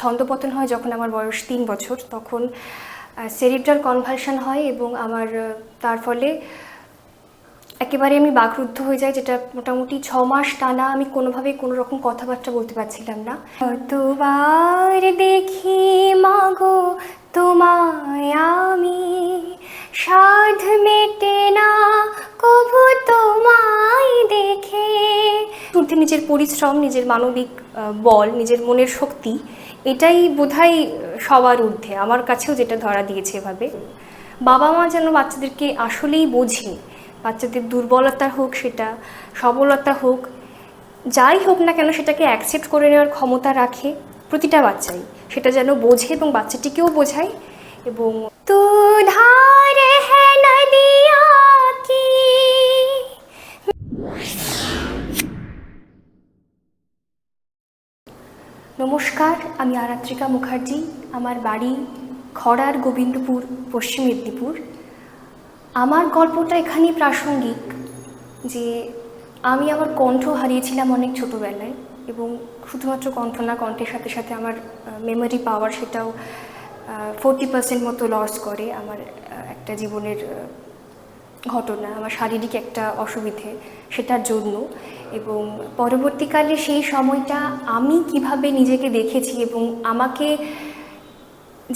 ছন্দপতন হয় যখন আমার বয়স তিন বছর, তখন সেরিব্রাল কনভার্সন হয় এবং আমার তার ফলে একেবারে আমি বাকরুদ্ধ হয়ে যাই, যেটা মোটামুটি ছ মাস টানা আমি কোনোভাবেই কোনো রকম কথাবার্তা বলতে পারছিলাম না। কতবার দেখি মাগো তোমায় আমি, সাধ মেটে না, কবু তোমায় দেখে। শুধু নিজের পরিশ্রম, নিজের মানবিক বল, নিজের মনের শক্তি, এটাই বোধহয় সবার ঊর্ধ্বে। আমার কাছেও যেটা ধরা দিয়েছে এভাবে। বাবা মা যেন বাচ্চাদেরকে আসলেই বোঝে বাচ্চাদের দুর্বলতা হোক সেটা সবলতা হোক যাই হোক না কেন সেটাকে অ্যাকসেপ্ট করে নেওয়ার ক্ষমতা রাখে প্রতিটা বাচ্চাই। সেটা যেন বোঝে এবং বাচ্চাটিকেও বোঝায় এবং তু ধার হ্যাঁ নদিয়া কি? নমস্কার আমি আরাত্রিকা মুখার্জি আমার বাড়ি খড়ার গোবিন্দপুর পশ্চিম মেদিনীপুর। আমার গল্পটা এখানেই প্রাসঙ্গিক, যে আমি আমার কণ্ঠ হারিয়েছিলাম অনেক ছোটোবেলায় এবং শুধুমাত্র কণ্ঠ না, কণ্ঠের সাথে সাথে আমার মেমোরি পাওয়ার সেটাও ফোরটি পার্সেন্ট মতো লস করে আমার একটা জীবনের ঘটনা, আমার শারীরিক একটা অসুবিধে সেটার জন্য এবং পরবর্তীকালে সেই সময়টা আমি কীভাবে নিজেকে দেখেছি এবং আমাকে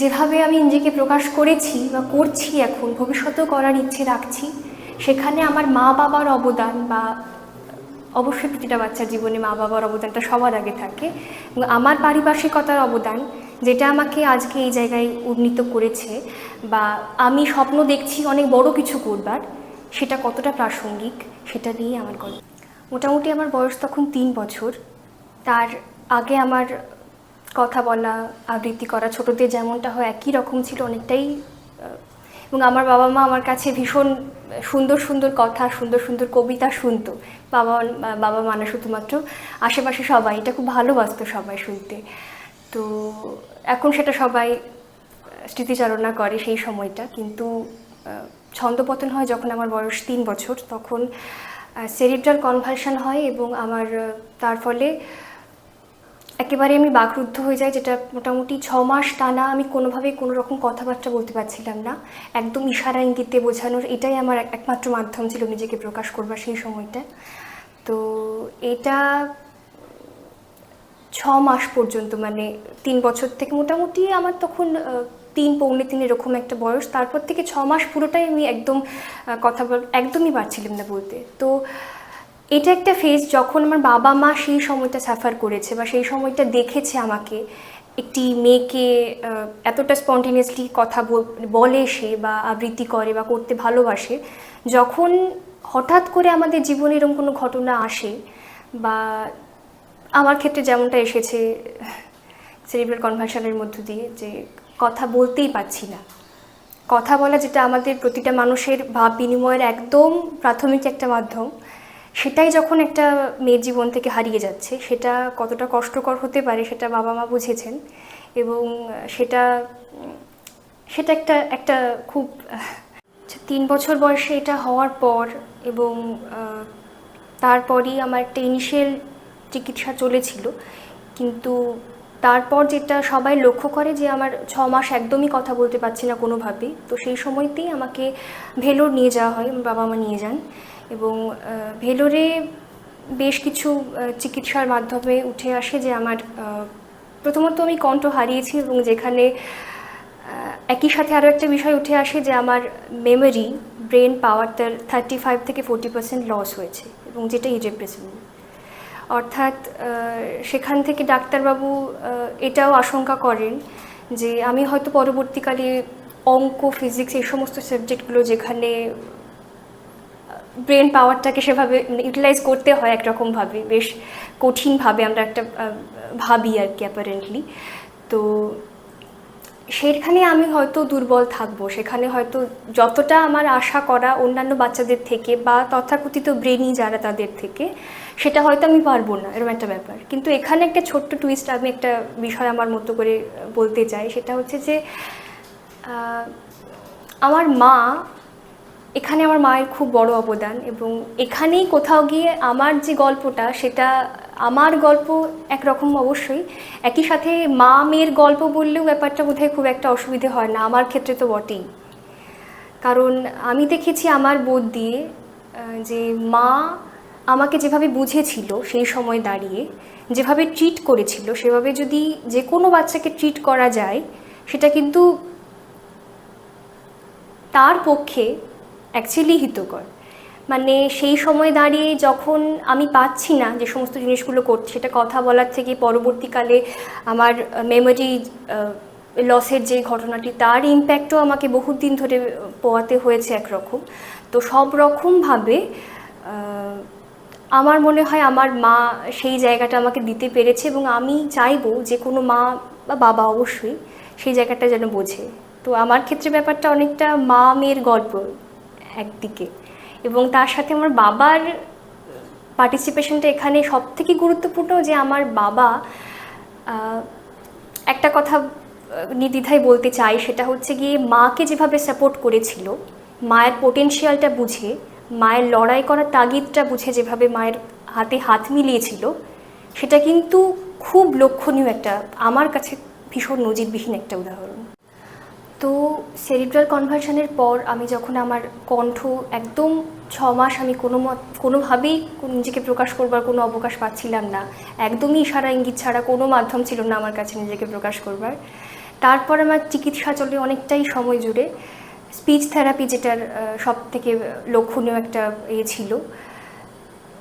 যেভাবে আমি নিজেকে প্রকাশ করেছি বা করছি এখন, ভবিষ্যতেও করার ইচ্ছে রাখছি, সেখানে আমার মা বাবার অবদান বা অবশ্যই প্রতিটা বাচ্চার জীবনে মা বাবার অবদানটা সবার আগে থাকে আমার পারিপার্শ্বিকতার অবদান যেটা আমাকে আজকে এই জায়গায় উন্নীত করেছে বা আমি স্বপ্ন দেখছি অনেক বড় কিছু করবার, সেটা কতটা প্রাসঙ্গিক সেটা নিয়ে আমার গল্প। মোটামুটি আমার বয়স তখন তিন বছর। তার আগে আমার কথা বলা, আবৃত্তি করা ছোটদের যেমনটা হয় একই রকম ছিল অনেকটাই এবং আমার বাবা মা আমার কাছে ভীষণ সুন্দর সুন্দর কথা, সুন্দর সুন্দর কবিতা শুনতো। বাবা বাবা মানে শুধুমাত্র আশেপাশে সবাই, এটা খুব ভালোবাসতো সবাই শুনতে। তো এখন সেটা সবাই স্মৃতিচারণা করে সেই সময়টা, কিন্তু ছন্দপতন হয় যখন আমার বয়স তিন বছর, তখন সেরিব্রাল কনভালশন হয় এবং আমার, তার ফলে একেবারে আমি বাকরুদ্ধ হয়ে যাই, যেটা মোটামুটি ছ মাস টানা আমি কোনোভাবেই কোনো রকম কথাবার্তা বলতে পারছিলাম না। একদম ইশারা ইঙ্গিতে বোঝানোর এটাই আমার একমাত্র মাধ্যম ছিল নিজেকে প্রকাশ করবার সেই সময়টা। তো এটা ছ মাস পর্যন্ত মানে তিন বছর থেকে মোটামুটি আমার তখন তিন পৌনে তিন এরকম একটা বয়স। তারপর থেকে ছ মাস পুরোটাই আমি একদম কথা বল, একদমই পারছিলাম না বলতে। তো এটা একটা ফেজ যখন আমার বাবা মা সেই সময়টা সাফার করেছে বা সেই সময়টা দেখেছে আমাকে, একটি মেয়েকে এতটা স্পন্টিনিয়াসলি কথা বল- সে বা আবৃত্তি করে বা করতে ভালোবাসে, যখন হঠাৎ করে আমাদের জীবনে এরকম কোনো ঘটনা আসে বা আমার ক্ষেত্রে যেমনটা এসেছে সেরিব্রাল কনভার্সনের মধ্য দিয়ে যে কথা বলতেই পারছি না। কথা বলা যেটা আমাদের প্রতিটা মানুষের ভাব বিনিময়ের একদম প্রাথমিক একটা মাধ্যম। সেটাই যখন একটা মেয়ের জীবন থেকে হারিয়ে যাচ্ছে সেটা কতটা কষ্টকর হতে পারে সেটা বাবা মা বুঝেছেন এবং সেটা সেটা একটা একটা খুব আচ্ছা, তিন বছর বয়সে এটা হওয়ার পর এবং তারপরই আমার একটা ইনিশিয়াল চিকিৎসা চলেছিল। কিন্তু তারপর যেটা সবাই লক্ষ্য করে যে আমার ছ মাস একদমই কথা বলতে পারছি না কোনোভাবেই তো সেই সময়তেই আমাকে ভেলোর নিয়ে যাওয়া হয় বাবা মা নিয়ে যান। এবং ভেলোরে বেশ কিছু চিকিৎসার মাধ্যমে উঠে আসে যে আমার প্রথমত আমি কণ্ঠ হারিয়েছি এবং যেখানে একই সাথে আরও একটা বিষয় উঠে আসে যে আমার মেমোরি ব্রেন পাওয়ার তার থার্টি ফাইভ থেকে ফোর্টি পার্সেন্ট লস হয়েছে এবং যেটা ইরেপ্রেসিবল অর্থাৎ সেখান থেকে ডাক্তারবাবু এটাও আশঙ্কা করেন যে আমি হয়তো পরবর্তীকালে অঙ্ক ফিজিক্স এই সমস্ত সাবজেক্টগুলো যেখানে ব্রেন পাওয়ারটাকে সেভাবে ইউটিলাইজ করতে হয় একরকমভাবে, বেশ কঠিনভাবে আমরা একটা ভাবি আর কি অ্যাপারেন্টলি তো সেখানে আমি হয়তো দুর্বল থাকব, সেখানে হয়তো যতটা আমার আশা করা অন্যান্য বাচ্চাদের থেকে বা তথাকথিত ব্রেনি যারা তাদের থেকে, সেটা হয়তো আমি পারব না, এরকম একটা ব্যাপার। কিন্তু এখানে একটা ছোট্ট টুইস্ট আমি একটা বিষয় আমার মতো করে বলতে চাই, সেটা হচ্ছে যে আমার মা এখানে আমার মায়ের খুব বড় অবদান এবং এখানেই কোথাও গিয়ে আমার যে গল্পটা, সেটা আমার গল্প একরকম অবশ্যই। একই সাথে মা মেয়ের গল্প বললেও ব্যাপারটা বোধহয় খুব একটা অসুবিধে হয় না, আমার ক্ষেত্রে তো বটেই। কারণ আমি দেখেছি আমার বোধ দিয়ে যে মা আমাকে যেভাবে বুঝেছিল সেই সময় দাঁড়িয়ে, যেভাবে ট্রিট করেছিল, সেভাবে যদি যে কোনো বাচ্চাকে ট্রিট করা যায়, সেটা কিন্তু তার পক্ষে অ্যাকচুয়ালি হিতকর। মানে সেই সময় দাঁড়িয়ে যখন আমি পাচ্ছি না যে সমস্ত জিনিসগুলো করছি, সেটা কথা বলার থেকে পরবর্তীকালে আমার মেমোরি লসের যে ঘটনাটি, তার ইম্প্যাক্টও আমাকে বহুত দিন ধরে পোয়াতে হয়েছে একরকম। তো সব রকমভাবে আমার মনে হয় আমার মা সেই জায়গাটা আমাকে দিতে পেরেছে এবং আমি চাইব যে কোনো মা বা বাবা অবশ্যই সেই জায়গাটা যেন বোঝে। তো আমার ক্ষেত্রে ব্যাপারটা অনেকটা মা মেয়ের গল্প একদিকে। এবং তার সাথে আমার বাবার পার্টিসিপেশনটা এখানে সব থেকে গুরুত্বপূর্ণ যে আমার বাবা একটা কথা নির্দ্বিধায় বলতে চাই, সেটা হচ্ছে গিয়ে মাকে যেভাবে সাপোর্ট করেছিল, মায়ের পোটেনশিয়ালটা বুঝে, মায়ের লড়াই করার তাগিদটা বুঝে যেভাবে মায়ের হাতে হাত মিলিয়েছিল, সেটা কিন্তু খুব লক্ষণীয় একটা, আমার কাছে ভীষণ নজিরবিহীন একটা উদাহরণ। তো সেরিব্রাল কনভার্সনের পর আমি যখন আমার কণ্ঠ একদম ছ মাস আমি কোনো মত, কোনোভাবেই নিজেকে প্রকাশ করবার কোনো অবকাশ পাচ্ছিলাম না। একদমই ইশারা, ইঙ্গিত ছাড়া কোনো মাধ্যম ছিল না আমার কাছে নিজেকে প্রকাশ করবার। তারপর আমার চিকিৎসা চলে অনেকটাই সময় জুড়ে। স্পিচ থেরাপি যেটার সব থেকে লক্ষণীয় একটা ইয়ে ছিল।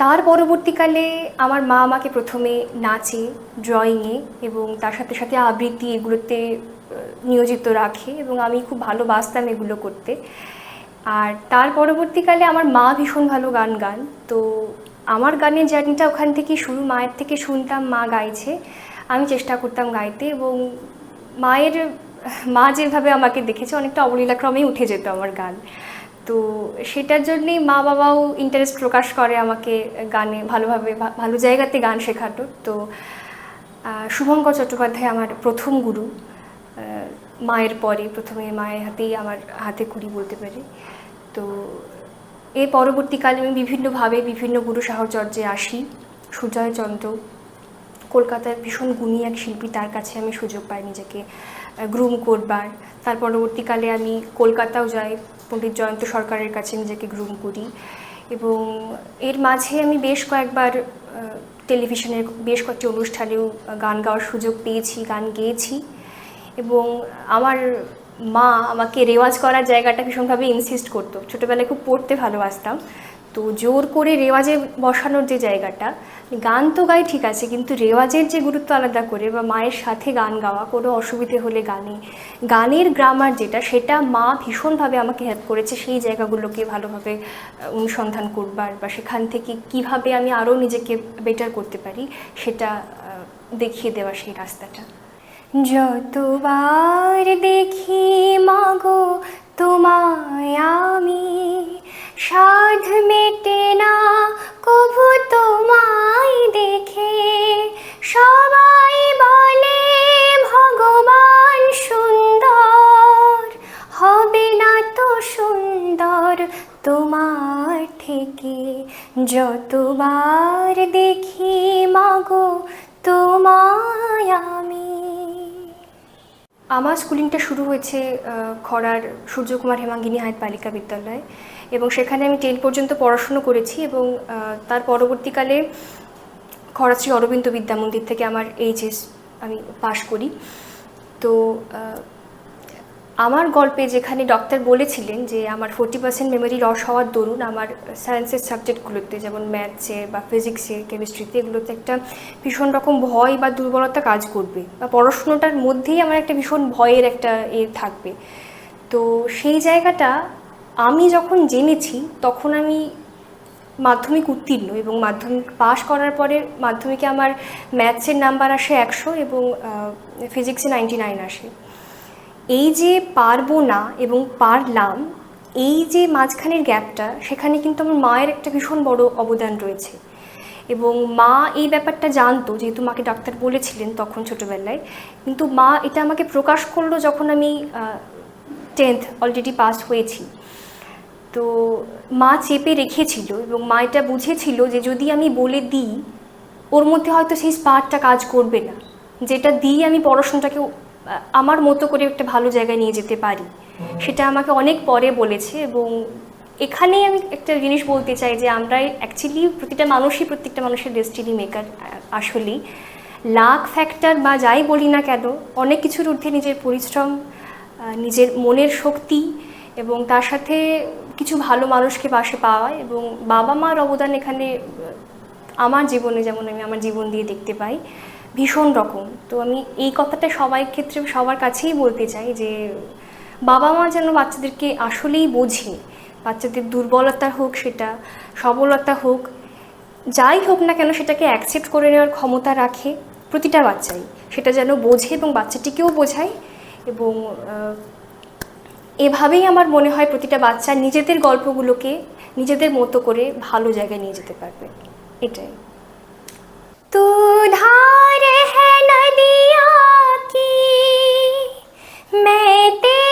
তার পরবর্তীকালে আমার মা আমাকে প্রথমে নাচে ড্রয়িংয়ে এবং তার সাথে সাথে আবৃত্তি এগুলোতে নিয়োজিত রাখে এবং আমি খুব ভালোবাসতাম এগুলো করতে। আর তার পরবর্তীকালে আমার মা ভীষণ ভালো গান গান। তো আমার গানের জার্নিটা ওখান থেকে শুরু, মায়ের থেকে শুনতাম, মা গাইছে। আমি চেষ্টা করতাম গাইতে এবং মায়ের, মা যেভাবে আমাকে দেখেছে অনেকটা অবলীলাক্রমেই উঠে যেত আমার গান। তো সেটার জন্যেই মা বাবাও ইন্টারেস্ট প্রকাশ করে আমাকে গানে ভালোভাবে ভালো জায়গাতে গান শেখাতো। তো শুভঙ্কর চট্টোপাধ্যায় আমার প্রথম গুরু। মায়ের পরে, প্রথমে মায়ের হাতেই আমার হাতে কুড়ি বলতে পারি। তো এর পরবর্তীকালে আমি বিভিন্নভাবে বিভিন্ন গুরু সাহচর্যে আসি। সুজয় চন্দ্র কলকাতার ভীষণ গুণী এক শিল্পী, তার কাছে আমি সুযোগ পাই নিজেকে গ্রুম করবার। তার পরবর্তীকালে আমি কলকাতাও যাই, পণ্ডিত জয়ন্ত সরকারের কাছে নিজেকে গ্রুম করি। এবং এর মাঝে আমি বেশ কয়েকবার টেলিভিশনের বেশ কয়েকটি অনুষ্ঠানেও গান গাওয়ার সুযোগ পেয়েছি, গান গেয়েছি। এবং আমার মা আমাকে রেওয়াজ করার জায়গাটা ভীষণভাবে ইনসিস্ট করতো। ছোটোবেলায় খুব পড়তে ভালোবাসতাম। তো জোর করে রেওয়াজে বসানোর যে জায়গাটা, গান তো গাই ঠিক আছে, কিন্তু রেওয়াজের যে গুরুত্ব আলাদা করে বা মায়ের সাথে গান গাওয়া, কোনো অসুবিধে হলে গানে, গানের গ্রামার যেটা, সেটা মা ভীষণভাবে আমাকে হেল্প করেছে সেই জায়গাগুলোকে ভালোভাবে অনুসন্ধান করবার বা সেখান থেকে কীভাবে আমি আরও নিজেকে বেটার করতে পারি, সেটা দেখিয়ে দেওয়া সেই রাস্তাটা। যতবার দেখি মাগো তোমায় আমি, সাধ মেটে না, কভু তোমায় দেখে। সবাই বলে, ভগবান সুন্দর, হবে না তো সুন্দর তোমার থেকে। যতবার আমার স্কুলিংটা শুরু হয়েছে খরার সূর্যকুমার হেমাঙ্গিনী হায়াত বালিকা বিদ্যালয় এবং সেখানে আমি টেন পর্যন্ত পড়াশুনো করেছি এবং তার পরবর্তীকালে খরা শ্রী অরবিন্দ বিদ্যামন্দির থেকে আমার এইচএস আমি পাশ করি। তো আমার গল্পে যেখানে ডক্টর বলেছিলেন যে আমার ফোর্টি পার্সেন্ট মেমোরি লস হওয়ার দরুন আমার সায়েন্সের সাবজেক্টগুলোতে যেমন ম্যাথসে বা ফিজিক্সে কেমিস্ট্রিতে এগুলোতে একটা ভীষণ রকম ভয় বা দুর্বলতা কাজ করবে বা পড়াশুনোটার মধ্যেই আমার একটা ভীষণ ভয়ের একটা এ থাকবে। তো সেই জায়গাটা আমি যখন জেনেছি, তখন আমি মাধ্যমিক উত্তীর্ণ এবং মাধ্যমিক পাশ করার পরে মাধ্যমিকে আমার ম্যাথসের নাম্বার আসে একশো এবং ফিজিক্সে নাইনটি নাইন আসে। এই যে পারব না এবং পারলাম, এই যে মাঝখানের গ্যাপটা, সেখানে কিন্তু আমার মায়ের একটা ভীষণ বড় অবদান রয়েছে। এবং মা এই ব্যাপারটা জানতো, যেহেতু মাকে ডাক্তার বলেছিলেন তখন ছোটোবেলায়। কিন্তু মা এটা আমাকে প্রকাশ করল যখন আমি টেন্থ অলরেডি পাস হয়েছি। তো মা চেপে রেখেছিল এবং মা এটা বুঝেছিল যে যদি আমি বলে দিই, ওর মধ্যে হয়তো সেই স্পার্কটা কাজ করবে না। যেটা দিয়ে আমি পড়াশোনাটাকে আমার মতো করে একটা ভালো জায়গায় নিয়ে যেতে পারি। সেটা আমাকে অনেক পরে বলেছে এবং এখানেই আমি একটা জিনিস বলতে চাই যে আমরা অ্যাকচুয়ালি প্রতিটা মানুষই প্রত্যেকটা মানুষের ডেস্টিনি মেকার আসলেই। লাক ফ্যাক্টর বা যাই বলি না কেন, অনেক কিছুর ঊর্ধ্বে নিজের পরিশ্রম নিজের মনের শক্তি এবং তার সাথে কিছু ভালো মানুষকে পাশে পাওয়া এবং বাবা মার অবদান এখানে আমার জীবনে যেমন আমি আমার জীবন দিয়ে দেখতে পাই। ভীষণ রকম। তো আমি এই কথাটা সবাই ক্ষেত্রে সবার কাছেই বলতে চাই যে বাবা মা যেন বাচ্চাদেরকে আসলেই বোঝে, বাচ্চাদের দুর্বলতা হোক সেটা, সবলতা হোক, যাই হোক না কেন সেটাকে অ্যাকসেপ্ট করে নেওয়ার ক্ষমতা রাখে প্রতিটা বাচ্চাই। সেটা যেন বোঝে এবং বাচ্চাটিকেও বোঝায় এবং এভাবেই আমার মনে হয় প্রতিটা বাচ্চা নিজেদের গল্পগুলোকে নিজেদের মতো করে ভালো জায়গায় নিয়ে যেতে পারবে। এটাই। तू धार है नदिया की मैं तेरा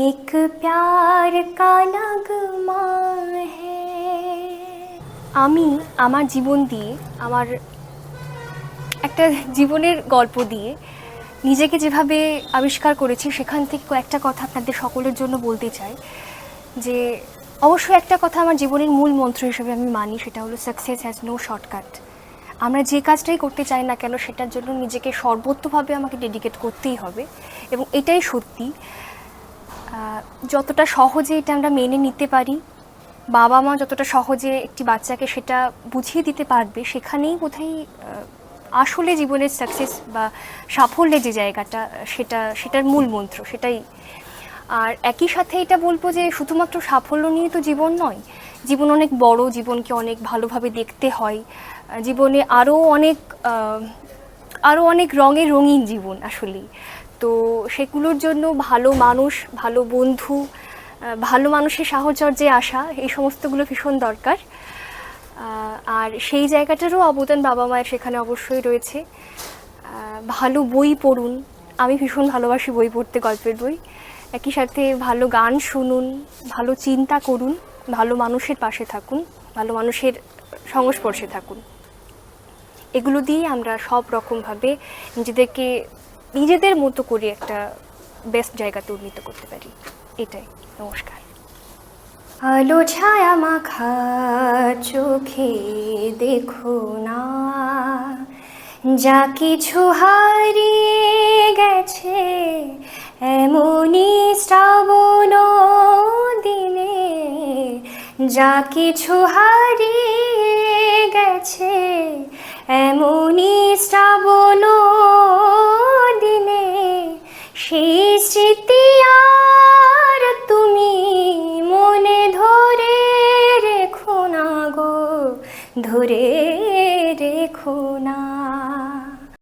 एक प्यार का नगमा है আমি আমার জীবন দিয়ে আমার একটা জীবনের গল্প দিয়ে নিজেকে যেভাবে আবিষ্কার করেছি সেখান থেকে কয়েকটা কথা আপনাদের সকলের জন্য বলতে চাই যে অবশ্যই একটা কথা আমার জীবনের মূল মন্ত্র হিসেবে আমি মানি সেটা হলো সাকসেস হ্যাজ নো শর্টকাট আমরা যে কাজটাই করতে চাই না কেন সেটার জন্য নিজেকে সর্বোত্তভাবে আমাকে ডেডিকেট করতেই হবে এবং এটাই সত্যি আহ, যতটা সহজে এটা আমরা মেনে নিতে পারি, বাবা মা যতটা সহজে একটি বাচ্চাকে সেটা বুঝিয়ে দিতে পারবে, সেখানেই বোধহয় আসলে জীবনের সাকসেস বা সাফল্যের যে জায়গাটা, সেটা, সেটার মূল মন্ত্র, সেটাই। আর একই সাথে এটা বলব যে শুধুমাত্র সাফল্য নিয়ে তো জীবন নয়, জীবন অনেক বড়, জীবনকে অনেক ভালোভাবে দেখতে হয়, জীবনে আরও অনেক আরও অনেক রঙে রঙিন জীবন আসলেই। তো সেগুলোর জন্য ভালো মানুষ, ভালো বন্ধু ভালো মানুষের সাহচর্যে আসা, এই সমস্তগুলো ভীষণ দরকার। আর সেই জায়গাটারও অবদান বাবা মায়ের সেখানে অবশ্যই রয়েছে। ভালো বই পড়ুন। আমি ভীষণ ভালোবাসি বই পড়তে, গল্পের বই। একই সাথে ভালো গান শুনুন, ভালো চিন্তা করুন, ভালো মানুষের পাশে থাকুন, ভালো মানুষের সংস্পর্শে থাকুন। এগুলো দিয়ে আমরা সব রকমভাবে নিজেদেরকে নিজেদের মতো করে একটা বেস্ট জায়গাতে উন্নীত করতে পারি। এটাই। নমস্কার। আলো ছায়া মাখা চোখে দেখো না, যা কিছু হারিয়ে গেছে এমনই শ্রাবণ দিনে, যা কিছু হারিয়ে গেছে এমনই শ্রাবণ সেই তুমি মনে ধরে রেখো না গো ধরে রেখো না।